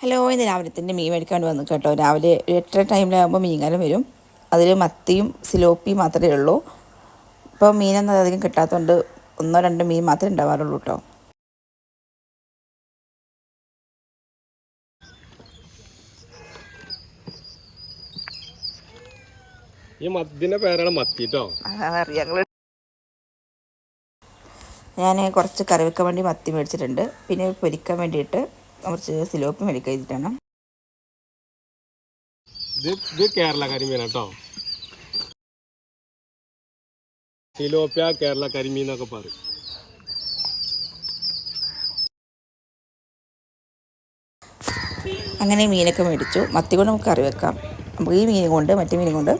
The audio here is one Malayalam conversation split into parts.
ഹലോ ഇന്ന് തന്നെ മീൻ മേടിക്കാണ്ട് വന്നു കേട്ടോ. രാവിലെ എട്ടര ടൈമിലാകുമ്പോൾ മീൻകാരം വരും. അതിൽ മത്തിയും സിലോപ്പിയും മാത്രമേ ഉള്ളൂ. ഇപ്പോൾ മീനൊന്നും അധികം കിട്ടാത്തതുകൊണ്ട് ഒന്നോ രണ്ടോ മീൻ മാത്രമേ ഉണ്ടാവാറുള്ളൂ കേട്ടോ. ഈ മത്തിന്റെ പേരാണ് മത്തി കേട്ടോ അറിയാം ഞാൻ കുറച്ച് കറിവെക്കാൻ വേണ്ടി മത്തി മേടിച്ചിട്ടുണ്ട്. പിന്നെ പൊരിക്കാൻ വേണ്ടിയിട്ട് കുറച്ച് സിലോപ്പി മേടിക്കാൻ ചെയ്തിട്ടാണ്. ഇത് ഇത് കേരള കരിമീൻ കേട്ടോ സിലോപ്യ കേരള കരിമീൻ എന്നൊക്കെ പറയും. അങ്ങനെ മീനൊക്കെ മേടിച്ചു. മത്തി കൊണ്ട് നമുക്ക് കറി വെക്കാം. നമുക്ക് ഈ മീൻ കൊണ്ട് മറ്റു മീൻ കൊണ്ട്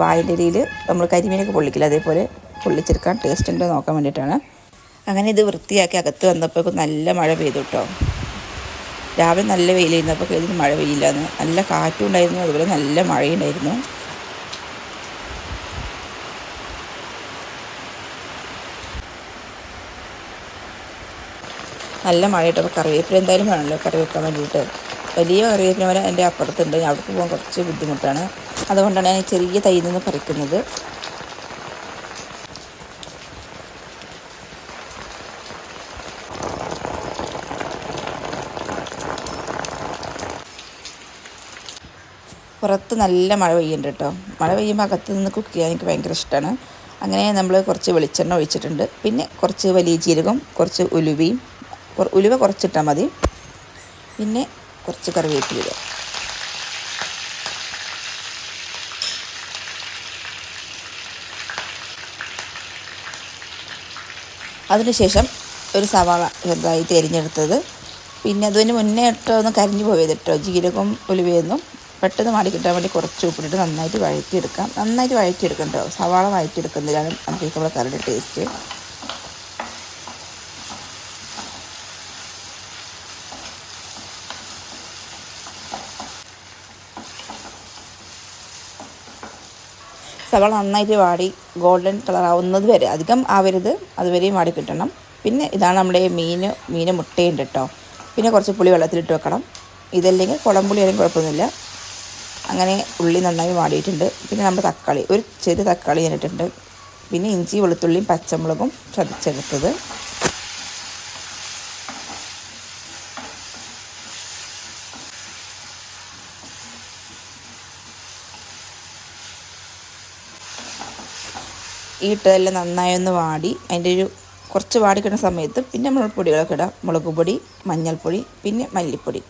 വായന്റെ ഇടയിൽ നമ്മൾ കരിമീനൊക്കെ പൊള്ളിക്കില്ല? അതേപോലെ പൊള്ളിച്ചെടുക്കാൻ ടേസ്റ്റ് ഉണ്ടോ നോക്കാൻ വേണ്ടിയിട്ടാണ്. അങ്ങനെ ഇത് വൃത്തിയാക്കി അകത്ത് വന്നപ്പോൾ നല്ല മഴ പെയ്തു കേട്ടോ. രാവിലെ നല്ല വെയിലായിരുന്നു അപ്പോൾ കരുതി മഴ പെയ്യില്ലാന്ന്. നല്ല കാറ്റും ഉണ്ടായിരുന്നു അതുപോലെ നല്ല മഴയുണ്ടായിരുന്നു. നല്ല മഴ അപ്പോൾ കറിവേപ്പില എന്തായാലും വേണമല്ലോ കറി വെക്കാൻ വേണ്ടിയിട്ട്. വലിയ കറിവേപ്പില വരെ എന്റെ അപ്പുറത്തുണ്ട് അവിടേക്ക് പോകാൻ കുറച്ച് ബുദ്ധിമുട്ടാണ്. അതുകൊണ്ടാണ് ഞാൻ ചെറിയ തൈയിൽ നിന്ന് പറിക്കുന്നത്. പുറത്ത് നല്ല മഴ പെയ്യുന്നുണ്ട് കേട്ടോ. മഴ പെയ്യുമ്പോൾ അകത്ത് നിന്ന് കുക്ക് ചെയ്യാൻ എനിക്ക് ഭയങ്കര ഇഷ്ടമാണ് അങ്ങനെ നമ്മൾ കുറച്ച് വെളിച്ചെണ്ണ ഒഴിച്ചിട്ടുണ്ട്. പിന്നെ കുറച്ച് വലിയ ജീരകം കുറച്ച് ഉലുവയും ഉലുവ കുറച്ചിട്ടാൽ മതി. പിന്നെ കുറച്ച് കറിവേപ്പില അതിനുശേഷം ഒരു സവാള ചെറുതായി തിരിഞ്ഞെടുത്തത്. പിന്നെ അതിന് മുന്നേ ഇട്ടോ ഒന്ന് കരിഞ്ഞു പോയത് കേട്ടോ. ജീരകം ഉലുവയൊന്നും. പെട്ടെന്ന് മാടി കിട്ടാൻ വേണ്ടി കുറച്ച് ഉപ്പിട്ടിട്ട് നന്നായിട്ട് വഴറ്റിയെടുക്കാം. നന്നായിട്ട് വഴറ്റിയെടുക്കണ്ടോ സവാള വഴറ്റിയെടുക്കുന്നതിലാണ് നമുക്ക് നമ്മുടെ കറിയുടെ ടേസ്റ്റ് സവാള നന്നായിട്ട് വാടി ഗോൾഡൻ കളർ ആവുന്നത് വരെ അധികം ആവരുത്. അതുവരെയും വാടി കിട്ടണം. പിന്നെ ഇതാണ് നമ്മുടെ മീൻ മീൻ മുട്ടയുണ്ട് കേട്ടോ പിന്നെ കുറച്ച് പുളി വെള്ളത്തിലിട്ട് വെക്കണം. ഇതല്ലെങ്കിൽ കുളമ്പുളി ആയാലും കുഴപ്പമൊന്നുമില്ല. അങ്ങനെ ഉള്ളി നന്നായി വാടിയിട്ടുണ്ട്. പിന്നെ നമ്മൾ തക്കാളി ഒരു ചെറിയ തക്കാളി ഞാനിട്ടുണ്ട് പിന്നെ ഇഞ്ചി വെളുത്തുള്ളിയും പച്ചമുളകും ചതച്ചെടുത്തത്. ഈ ഇട്ടതെല്ലാം നന്നായി ഒന്ന് വാടി അതിന്റെ ഒരു കുറച്ച് വാടിക്കുന്ന സമയത്ത് പിന്നെ നമ്മൾ പൊടികളൊക്കെ ഇടാം. മുളക് പൊടി മഞ്ഞൾപ്പൊടി പിന്നെ മല്ലിപ്പൊടി.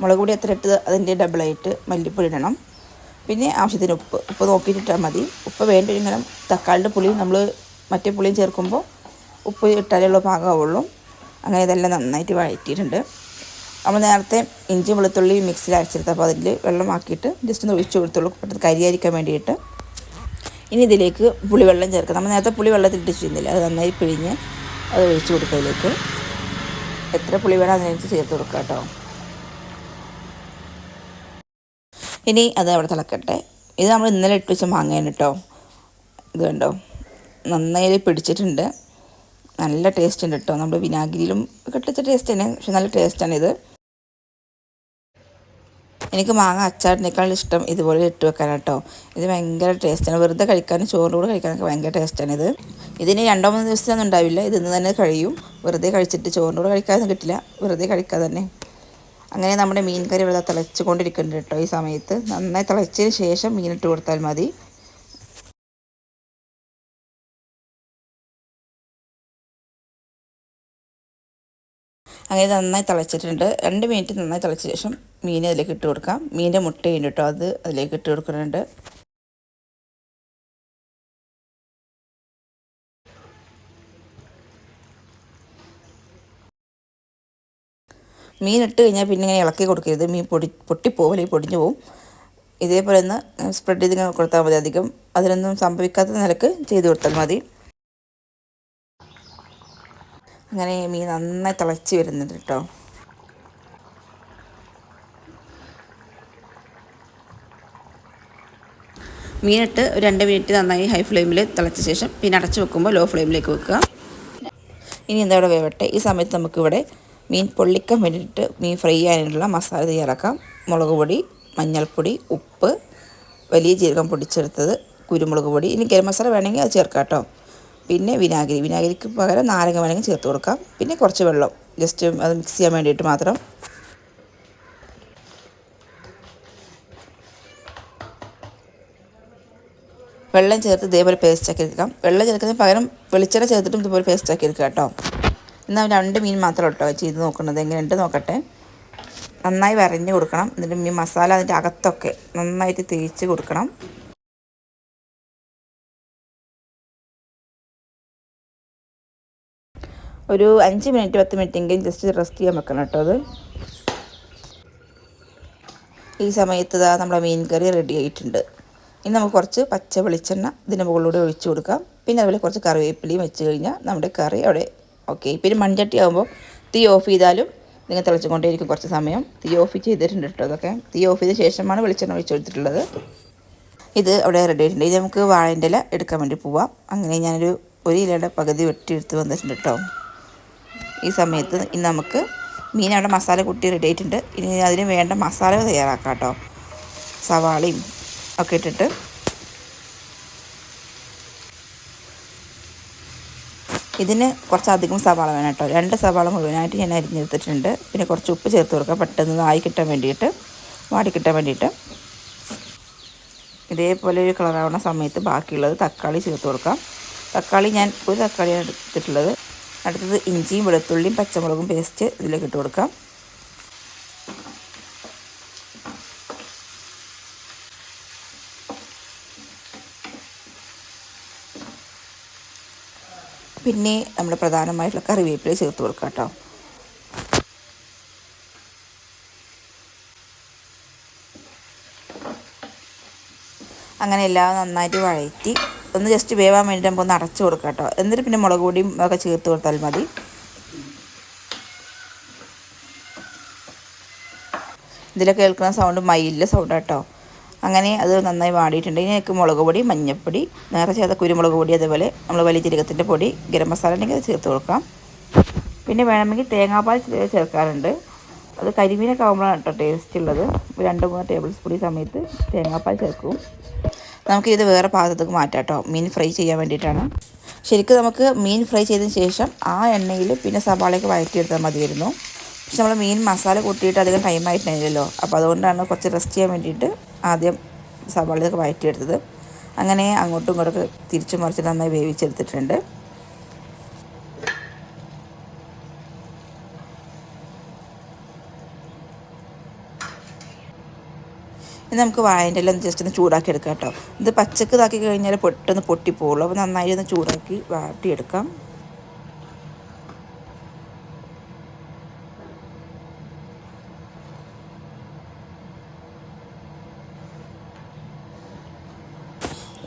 മുളക് പൊടി എത്ര ഇട്ടത് അതിന്റെ ഡബിളായിട്ട് മല്ലിപ്പൊടി ഇടണം. പിന്നെ ആവശ്യത്തിന് ഉപ്പ്. ഉപ്പ് നോക്കിയിട്ടിട്ടാൽ മതി. ഉപ്പ് വേണ്ട ഇങ്ങനെ തക്കാളിന്റെ പുളി നമ്മൾ മറ്റേ പുളിയും ചേർക്കുമ്പോൾ ഉപ്പ് ഇട്ടാലേ ഉള്ള പാകമാവുള്ളൂ. അങ്ങനെ ഇതെല്ലാം നന്നായിട്ട് വഴറ്റിയിട്ടുണ്ട്. നമ്മൾ നേരത്തെ ഇഞ്ചി വെളുത്തുള്ളി മിക്സിയിൽ അരച്ചെടുത്തപ്പോൾ അതിൽ വെള്ളമാക്കിയിട്ട് ജസ്റ്റ് ഒന്ന് ഒഴിച്ചു കൊടുത്തുള്ളൂ. പെട്ടെന്ന് കരിയായിരിക്കാൻ വേണ്ടിയിട്ട്. ഇനി ഇതിലേക്ക് പുളിവെള്ളം ചേർക്കാം. നമ്മൾ നേരത്തെ പുളി വെള്ളത്തിൽ ചെയ്യുന്നില്ല അത് നന്നായി പിഴിഞ്ഞ് അത് ഒഴിച്ചു കൊടുക്കുക അതിലേക്ക് എത്ര പുളി വേണം അതിനനുസരിച്ച് ചേർത്ത് കൊടുക്കാം കേട്ടോ. ഇനി അത് അവിടെ തിളക്കട്ടെ. ഇത് നമ്മൾ ഇന്നലെ ഇട്ട് വെച്ച മാങ്ങയാണ് കേട്ടോ ഇത് കണ്ടോ? നന്നായി പിടിച്ചിട്ടുണ്ട്. നല്ല ടേസ്റ്റ് ഉണ്ട് കേട്ടോ നമ്മുടെ വിനാഗിരിയിലും കിട്ടിച്ച ടേസ്റ്റ് തന്നെ. പക്ഷെ നല്ല ടേസ്റ്റാണ് ഇത്. എനിക്ക് മാങ്ങ അച്ചാറിനേക്കാൾ ഇഷ്ടം ഇതുപോലെ ഇട്ട് വെക്കാൻ കേട്ടോ ഇത് ഭയങ്കര ടേസ്റ്റാണ് വെറുതെ കഴിക്കാനും ചോറിന്റെ കൂടെ കഴിക്കാനൊക്കെ ഭയങ്കര ടേസ്റ്റാണ് ഇത്. ഇതിന് രണ്ടോ മൂന്നോ ദിവസത്തിനൊന്നും ഉണ്ടാവില്ല. ഇത് ഇന്ന് തന്നെ കഴിയും. വെറുതെ കഴിച്ചിട്ട് ചോറിന്റെ കൂടെ കഴിക്കാനൊന്നും കിട്ടില്ല. വെറുതെ കഴിക്കാതെ തന്നെ. അങ്ങനെ നമ്മുടെ മീൻ കറി ഇവിടെ തിളച്ചുകൊണ്ടിരിക്കുന്നുണ്ട് കേട്ടോ ഈ സമയത്ത്. നന്നായി തിളച്ചതിന് ശേഷം മീനിട്ട് കൊടുത്താൽ മതി. അങ്ങനെ നന്നായി തിളച്ചിട്ടുണ്ട്. രണ്ട് മിനിറ്റ് നന്നായി തിളച്ച ശേഷം മീൻ അതിലേക്ക് ഇട്ട് കൊടുക്കാം. മീനിന്റെ മുട്ടയുണ്ട് കേട്ടോ അത് അതിലേക്ക് ഇട്ട് കൊടുക്കുന്നുണ്ട്. മീൻ ഇട്ട് കഴിഞ്ഞാൽ പിന്നെ ഇങ്ങനെ ഇളക്കി കൊടുക്കരുത്. മീൻ പൊടി പൊട്ടിപ്പോവും അല്ലെങ്കിൽ പൊടിഞ്ഞു പോവും. ഇതേപോലെ ഒന്ന് സ്പ്രെഡ് ചെയ്ത് കൊടുത്താൽ മതി അധികം. അതിനൊന്നും സംഭവിക്കാത്ത നിലയ്ക്ക് ചെയ്ത് കൊടുത്താൽ മതി. അങ്ങനെ മീൻ നന്നായി തിളച്ച് വരുന്നുണ്ട് കേട്ടോ. മീനിട്ട് രണ്ട് മിനിറ്റ് നന്നായി ഹൈ ഫ്ലെയിമിൽ തിളച്ച ശേഷം പിന്നെ അടച്ചു വെക്കുമ്പോൾ ലോ ഫ്ലെയിമിലേക്ക് വെക്കുക. ഇനി എന്താ ഇവിടെ വേവട്ടെ? ഈ സമയത്ത് നമുക്കിവിടെ മീൻ പൊള്ളിക്കാൻ വേണ്ടിയിട്ട് മീൻ ഫ്രൈ ചെയ്യാനുള്ള മസാല തയ്യാറാക്കാം. മുളക് പൊടി മഞ്ഞൾപ്പൊടി ഉപ്പ് വലിയ ജീരകം പൊടിച്ചെടുത്തത് കുരുമുളക് പൊടി. ഇനി ഗരം മസാല വേണമെങ്കിൽ അത് ചേർക്കാം കേട്ടോ. പിന്നെ വിനാഗിരി. വിനാഗിരിക്ക് പകരം നാരങ്ങ വേണമെങ്കിൽ ചേർത്ത് കൊടുക്കാം. പിന്നെ കുറച്ച് വെള്ളം. ജസ്റ്റ് അത് മിക്സ് ചെയ്യാൻ വേണ്ടിയിട്ട് മാത്രം. വെള്ളം ചേർത്ത് ഇതേപോലെ പേസ്റ്റ് ആക്കി എടുക്കാം. വെള്ളം ചേർക്കുന്നതിന് പകരം വെളിച്ചെണ്ണ ചേർത്തിട്ടും ഇതുപോലെ പേസ്റ്റ് ആക്കി എടുക്കുക കേട്ടോ. എന്നാൽ രണ്ട് മീൻ മാത്രം കേട്ടോ ചെയ്ത് നോക്കുന്നത്. എങ്ങനെയുണ്ട് നോക്കട്ടെ. നന്നായി വരഞ്ഞ് കൊടുക്കണം. എന്നിട്ട് മീൻ മസാല അതിന്റെ അകത്തൊക്കെ നന്നായിട്ട് തേച്ച് കൊടുക്കണം. ഒരു അഞ്ച് മിനിറ്റ് പത്ത് മിനിറ്റെങ്കിലും ജസ്റ്റ് റെസ്റ്റ് ചെയ്യാൻ വെക്കണം കേട്ടോ അത്. ഈ സമയത്ത് ഇതാ നമ്മുടെ മീൻ കറി റെഡി ആയിട്ടുണ്ട്. ഇനി നമുക്ക് കുറച്ച് പച്ച വെളിച്ചെണ്ണ ഇതിന്റെ മുകളിലൂടെ ഒഴിച്ചു കൊടുക്കാം. പിന്നെ അതുപോലെ കുറച്ച് കറിവേപ്പിലയും വെച്ച് കഴിഞ്ഞാൽ നമ്മുടെ കറി അവിടെ ഓക്കെ പിന്നെ മൺചട്ടി ആകുമ്പോൾ തീ ഓഫ് ചെയ്താലും നിങ്ങൾ തിളച്ചുകൊണ്ടേയിരിക്കും കുറച്ച് സമയം. തീ ഓഫ് ചെയ്തിട്ടുണ്ട് കേട്ടോ അതൊക്കെ. തീ ഓഫ് ചെയ്ത ശേഷമാണ് വെളിച്ചെണ്ണ ഒഴിച്ചു കൊടുത്തിട്ടുള്ളത്. ഇത് അവിടെ റെഡി ആയിട്ടുണ്ട്. ഇത് നമുക്ക് വാഴന്റെ ഇല എടുക്കാൻ വേണ്ടി പോവാം. അങ്ങനെ ഞാനൊരു ഒരു ഇലയുടെ പകുതി വെട്ടിയെടുത്ത് വന്നിട്ടുണ്ട് കേട്ടോ ഈ സമയത്ത് ഇനി നമുക്ക് മീൻ അവിടെ മസാല കുട്ടി റെഡി ആയിട്ടുണ്ട്. ഇനി അതിന് വേണ്ട മസാല തയ്യാറാക്കാം കേട്ടോ സവാളയും ഒക്കെ ഇട്ടിട്ട് ഇതിന് കുറച്ചധികം സവാള വേണം കേട്ടോ. രണ്ട് സവാള മുഴുവനായിട്ട് ഞാൻ അരിഞ്ഞെടുത്തിട്ടുണ്ട്. പിന്നെ കുറച്ച് ഉപ്പ് ചേർത്ത് കൊടുക്കുക പെട്ടെന്ന് ആയി കിട്ടാൻ വേണ്ടിയിട്ട് വാടി കിട്ടാൻ വേണ്ടിയിട്ട്. ഇതേപോലെ ഒരു കളറാവുന്ന സമയത്ത് ബാക്കിയുള്ളത് തക്കാളി ചേർത്ത് കൊടുക്കാം. തക്കാളി ഞാൻ ഒരു തക്കാളിയാണ് എടുത്തിട്ടുള്ളത്. അടുത്തത് ഇഞ്ചിയും വെളുത്തുള്ളിയും പച്ചമുളകും പേസ്റ്റ് ഇതിലേക്ക് ഇട്ട് കൊടുക്കാം. പിന്നെ നമ്മൾ പ്രധാനമായിട്ടുള്ള കറിവേപ്പില ചേർത്ത് കൊടുക്കാം കേട്ടോ. അങ്ങനെ എല്ലാം നന്നായിട്ട് വഴറ്റി ഒന്ന് ജസ്റ്റ് വേവാൻ വേണ്ടി നമുക്ക് ഒന്ന് അടച്ചു കൊടുക്കാം കേട്ടോ. എന്നിട്ട് പിന്നെ മുളക് പൊടിയും ഒക്കെ ചേർത്ത് കൊടുത്താൽ മതി. ഇതിലൊക്കെ കേൾക്കുന്ന സൗണ്ട് മയിലിന്റെ സൗണ്ട് കേട്ടോ. അങ്ങനെ അത് നന്നായി വാടിയിട്ടുണ്ട്. ഇനി മുളക് പൊടി മഞ്ഞൾപ്പൊടി നേരെ ചേർത്ത കുരുമുളക് പൊടി അതേപോലെ നമ്മൾ വലിയ ജീരകത്തിന്റെ പൊടി ഗരം മസാല ഉണ്ടെങ്കിൽ അത് ചേർത്ത് കൊടുക്കാം. പിന്നെ വേണമെങ്കിൽ തേങ്ങാപ്പാൽ ചേർക്കാറുണ്ട്. അത് കരിമീനൊക്കെ ആകുമ്പോഴാണ് കേട്ടോ ടേസ്റ്റ് ഉള്ളത്. രണ്ട് മൂന്ന് ടേബിൾ സ്പൂൺ സമയത്ത് തേങ്ങാപ്പാൽ ചേർക്കും. നമുക്കിത് വേറെ പാത്രത്തേക്ക് മാറ്റാം കേട്ടോ. മീൻ ഫ്രൈ ചെയ്യാൻ വേണ്ടിയിട്ടാണ്. ശരിക്കും നമുക്ക് മീൻ ഫ്രൈ ചെയ്തതിന് ശേഷം ആ എണ്ണയിൽ പിന്നെ സവാളയൊക്കെ വഴറ്റിയെടുത്താൽ മതിയായിരുന്നു. പക്ഷെ നമ്മൾ മീൻ മസാല കൂട്ടിയിട്ട് അധികം ടൈം ആയിട്ടുണ്ടായില്ലല്ലോ അപ്പോൾ അതുകൊണ്ടാണ് കുറച്ച് റെസ്റ്റ് ചെയ്യാൻ വേണ്ടിയിട്ട് ആദ്യം സവാളയൊക്കെ വഴറ്റിയെടുത്തത്. അങ്ങനെ അങ്ങോട്ടും ഇങ്ങോട്ടൊക്കെ തിരിച്ചു മറിച്ച് നന്നായി വേവിച്ചെടുത്തിട്ടുണ്ട്. ഇനി നമുക്ക് വായന്റെ എല്ലാം ജസ്റ്റ് ഒന്ന് ചൂടാക്കി എടുക്കാം കേട്ടോ. ഇത് പച്ചക്ക് ഇതാക്കി കഴിഞ്ഞാൽ പെട്ടെന്ന് പൊട്ടിപ്പോളൂ അപ്പോൾ നന്നായി ഒന്ന് ചൂടാക്കി വാട്ടിയെടുക്കാം.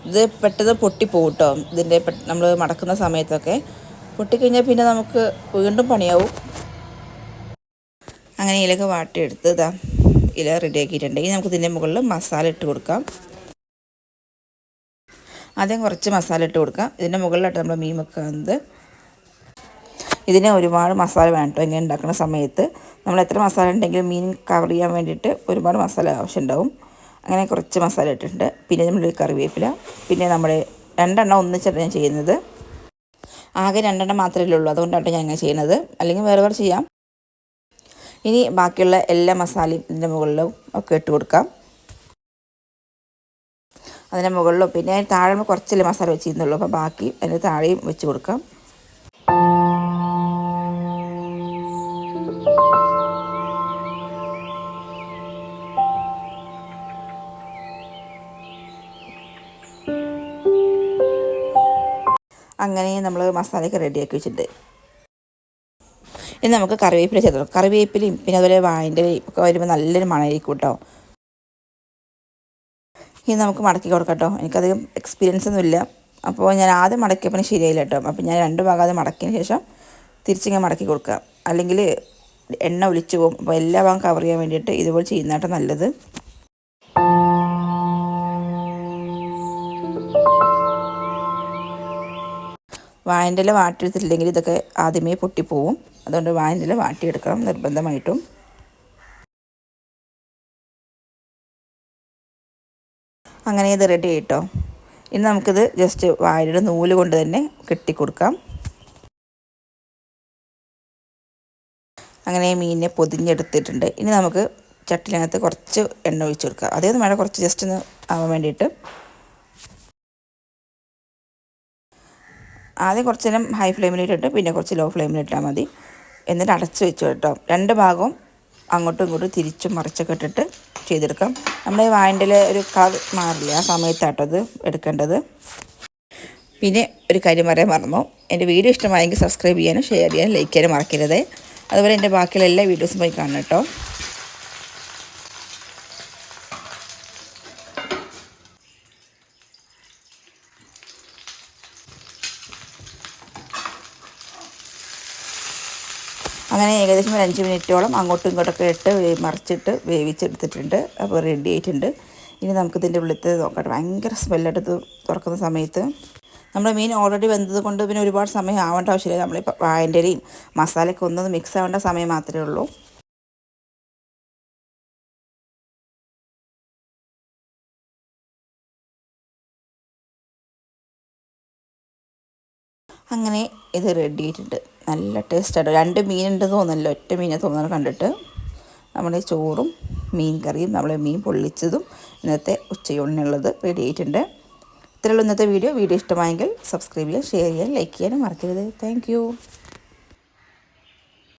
ഇത് പെട്ടെന്ന് പൊട്ടിപ്പോകും കേട്ടോ ഇതിന്റെ നമ്മൾ മടക്കുന്ന സമയത്തൊക്കെ. പൊട്ടിക്കഴിഞ്ഞാൽ പിന്നെ നമുക്ക് വീണ്ടും പണിയാവും. അങ്ങനെ ഇലക്ക് വാട്ടിയെടുത്ത് ഇതാ ഇല റെഡിയാക്കിയിട്ടുണ്ട്. ഇനി നമുക്ക് ഇതിന്റെ മുകളിൽ മസാല ഇട്ട് കൊടുക്കാം. ആദ്യം കുറച്ച് മസാല ഇട്ട് കൊടുക്കാം. ഇതിന്റെ മുകളിലായിട്ട് നമ്മൾ മീൻ വെക്കുന്നത്. ഇതിന് ഒരുപാട് മസാല വേണം കേട്ടോ. ഇങ്ങനെ ഉണ്ടാക്കുന്ന സമയത്ത്. നമ്മൾ എത്ര മസാല ഉണ്ടെങ്കിലും മീൻ കവർ ചെയ്യാൻ വേണ്ടിയിട്ട് ഒരുപാട് മസാല ആവശ്യമുണ്ടാവും. അങ്ങനെ കുറച്ച് മസാല ഇട്ടിട്ടുണ്ട്. പിന്നെ നമ്മൾ കറിവേപ്പില. പിന്നെ നമ്മൾ രണ്ടെണ്ണം ഒന്നിച്ചിട്ട് ഞാൻ ചെയ്യുന്നത്. ആകെ രണ്ടെണ്ണം മാത്രമേ ഉള്ളൂ. അതുകൊണ്ടാണ് ഞാൻ ഇങ്ങനെ ചെയ്യുന്നത്. അല്ലെങ്കിൽ വേറെ വേറെ ചെയ്യാം. ഇനി ബാക്കിയുള്ള എല്ലാ മസാലയും ഇതിന്റെ മുകളിലും ഒക്കെ ഇട്ട് കൊടുക്കാം. അതിന്റെ മുകളിലും പിന്നെ താഴെ കുറച്ചല്ലേ മസാല വെച്ചിരുന്നുള്ളൂ. അപ്പോൾ ബാക്കി അതിന്റെ താഴെയും വെച്ച് കൊടുക്കാം. അങ്ങനെ നമ്മൾ മസാലയൊക്കെ റെഡിയാക്കി വെച്ചിട്ടുണ്ട്. ഇനി നമുക്ക് കറിവേപ്പില ചേർത്ത് കറിവേപ്പിലയും പിന്നെ അതുപോലെ വായന്റെ ഒക്കെ വരുമ്പോൾ നല്ലൊരു മണമായിരിക്കും കേട്ടോ ഇനി നമുക്ക് മടക്കി കൊടുക്കട്ടോ കേട്ടോ എനിക്കധികം എക്സ്പീരിയൻസ് ഒന്നുമില്ല അപ്പോൾ ഞാൻ ആദ്യം മടക്കിയപ്പോൾ ശരിയായില്ല കേട്ടോ അപ്പോൾ ഞാൻ രണ്ട് ഭാഗം അത് മടക്കിയതിന് ശേഷം തിരിച്ചിങ്ങനെ മടക്കി കൊടുക്കുക. അല്ലെങ്കിൽ എണ്ണ ഒലിച്ചു പോകും. അപ്പോൾ എല്ലാ ഭാഗം കവർ ചെയ്യാൻ വേണ്ടിയിട്ട് ഇതുപോലെ ചെയ്യുന്നതായിട്ട് നല്ലത്. വാഴന്റെ ഇല വാട്ടിയെടുത്തില്ലെങ്കിൽ ഇതൊക്കെ ആദ്യമേ പൊട്ടിപ്പോവും. അതുകൊണ്ട് വാനില വാട്ടിയെടുക്കണം നിർബന്ധമായിട്ടും. അങ്ങനെ ഇത് റെഡി ആയിട്ടോ. ഇനി നമുക്കിത് ജസ്റ്റ് വാഴയുടെ നൂൽ കൊണ്ട് തന്നെ കെട്ടിക്കൊടുക്കാം. അങ്ങനെ മീനിനെ പൊതിഞ്ഞെടുത്തിട്ടുണ്ട്. ഇനി നമുക്ക് ചട്ടിനകത്ത് കുറച്ച് എണ്ണ ഒഴിച്ചു കൊടുക്കാം. അതേന്ന് വേണം കുറച്ച് ജസ്റ്റ് ഒന്ന് ആവാൻ വേണ്ടിയിട്ട്. ആദ്യം കുറച്ച് നേരം ഹൈ ഫ്ലെയിമിലിട്ടിട്ട് പിന്നെ കുറച്ച് ലോ ഫ്ലെയിമിലിട്ടാൽ മതി. എന്നിട്ട് അടച്ച് വെച്ച് കേട്ടോ. രണ്ട് ഭാഗവും അങ്ങോട്ടും ഇങ്ങോട്ടും തിരിച്ചും മറിച്ചൊക്കെ ഇട്ടിട്ട് ചെയ്തെടുക്കാം. നമ്മുടെ വായന്റെ ഒരു കളർ മാറില്ല. ആ സമയത്താട്ടത് എടുക്കേണ്ടത്. പിന്നെ ഒരു കാര്യം പറയാൻ മറന്നു. എന്റെ വീഡിയോ ഇഷ്ടമായെങ്കിൽ സബ്സ്ക്രൈബ് ചെയ്യാനും ഷെയർ ചെയ്യാനും ലൈക്ക് ചെയ്യാനും മറക്കരുത്. അതുപോലെ എന്റെ ബാക്കിയുള്ള എല്ലാ വീഡിയോസും പോയി കാണണം കേട്ടോ. അങ്ങനെ ഏകദേശം ഒരു അഞ്ച് മിനിറ്റോളം അങ്ങോട്ടും ഇങ്ങോട്ടൊക്കെ ഇട്ട് മറിച്ചിട്ട് വേവിച്ചെടുത്തിട്ടുണ്ട്. അപ്പോൾ റെഡി ആയിട്ടുണ്ട്. ഇനി നമുക്ക് ഇതിന്റെ ഉള്ളിലത്തെ നോക്കട്ടെ. ഭയങ്കര സ്മെല്ലെടുത്ത് തുറക്കുന്ന സമയത്ത്. നമ്മുടെ മീൻ ഓൾറെഡി വെന്തത് കൊണ്ട് പിന്നെ ഒരുപാട് സമയം ആവേണ്ട ആവശ്യമില്ല. നമ്മളിപ്പോൾ വായന്റെയും മസാലയൊക്കെ ഒന്നത് മിക്സ് ആവേണ്ട സമയം മാത്രമേ ഉള്ളൂ. അങ്ങനെ ഇത് റെഡി ആയിട്ടുണ്ട്. നല്ല ടേസ്റ്റായിട്ട് രണ്ട് മീനുണ്ട് തോന്നല്ലോ ഒറ്റ മീനെ തോന്നുന്നത് കണ്ടിട്ട്. നമ്മുടെ ചോറും മീൻ കറിയും നമ്മളെ മീൻ പൊള്ളിച്ചതും ഇന്നത്തെ ഉച്ചയൂണിനുള്ളത് റെഡി ആയിട്ടുണ്ട്. ഇത്രയുള്ള ഇന്നത്തെ വീഡിയോ വീഡിയോ ഇഷ്ടമായെങ്കിൽ സബ്സ്ക്രൈബ് ചെയ്യുക ഷെയർ ചെയ്യാൻ ലൈക്ക് ചെയ്യാനും മറക്കരുത്. താങ്ക്